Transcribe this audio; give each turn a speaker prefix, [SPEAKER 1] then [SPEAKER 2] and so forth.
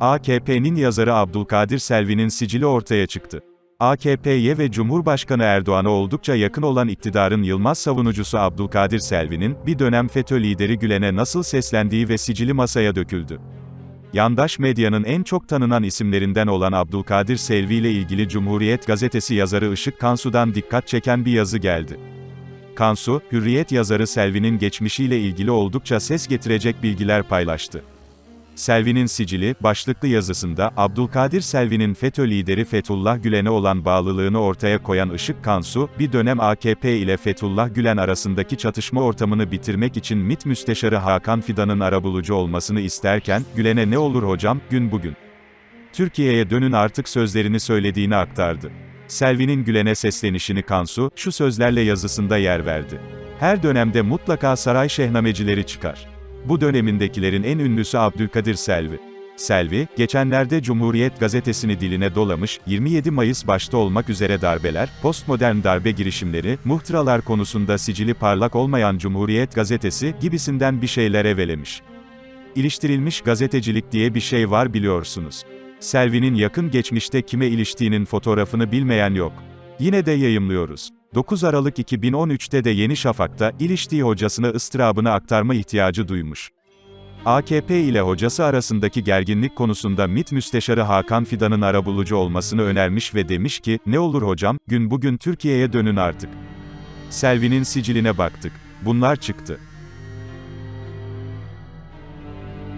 [SPEAKER 1] AKP'nin yazarı Abdülkadir Selvi'nin sicili ortaya çıktı. AKP'ye ve Cumhurbaşkanı Erdoğan'a oldukça yakın olan iktidarın Yılmaz savunucusu Abdülkadir Selvi'nin, bir dönem FETÖ lideri Gülen'e nasıl seslendiği ve sicili masaya döküldü. Yandaş medyanın en çok tanınan isimlerinden olan Abdülkadir Selvi ile ilgili Cumhuriyet gazetesi yazarı Işık Kansu'dan dikkat çeken bir yazı geldi. Kansu, Hürriyet yazarı Selvi'nin geçmişiyle ilgili oldukça ses getirecek bilgiler paylaştı. Selvi'nin sicili, başlıklı yazısında, Abdülkadir Selvi'nin FETÖ lideri Fethullah Gülen'e olan bağlılığını ortaya koyan Işık Kansu, bir dönem AKP ile Fethullah Gülen arasındaki çatışma ortamını bitirmek için MİT Müsteşarı Hakan Fidan'ın arabulucu olmasını isterken, Gülen'e ne olur hocam, gün bugün. Türkiye'ye dönün artık sözlerini söylediğini aktardı. Selvi'nin Gülen'e seslenişini Kansu, şu sözlerle yazısında yer verdi. Her dönemde mutlaka saray şehnamecileri çıkar. Bu dönemindekilerin en ünlüsü Abdülkadir Selvi. Selvi, geçenlerde Cumhuriyet gazetesini diline dolamış, 27 Mayıs başta olmak üzere darbeler, postmodern darbe girişimleri, muhtıralar konusunda sicili parlak olmayan Cumhuriyet gazetesi gibisinden bir şeyler evelemiş. İliştirilmiş gazetecilik diye bir şey var biliyorsunuz. Selvi'nin yakın geçmişte kime iliştiğinin fotoğrafını bilmeyen yok. Yine de yayımlıyoruz. 9 Aralık 2013'te de Yeni Şafak'ta, iliştiği hocasına ıstırabını aktarma ihtiyacı duymuş. AKP ile hocası arasındaki gerginlik konusunda MİT Müsteşarı Hakan Fidan'ın arabulucu olmasını önermiş ve demiş ki, ne olur hocam, gün bugün Türkiye'ye dönün artık. Selvi'nin siciline baktık. Bunlar çıktı.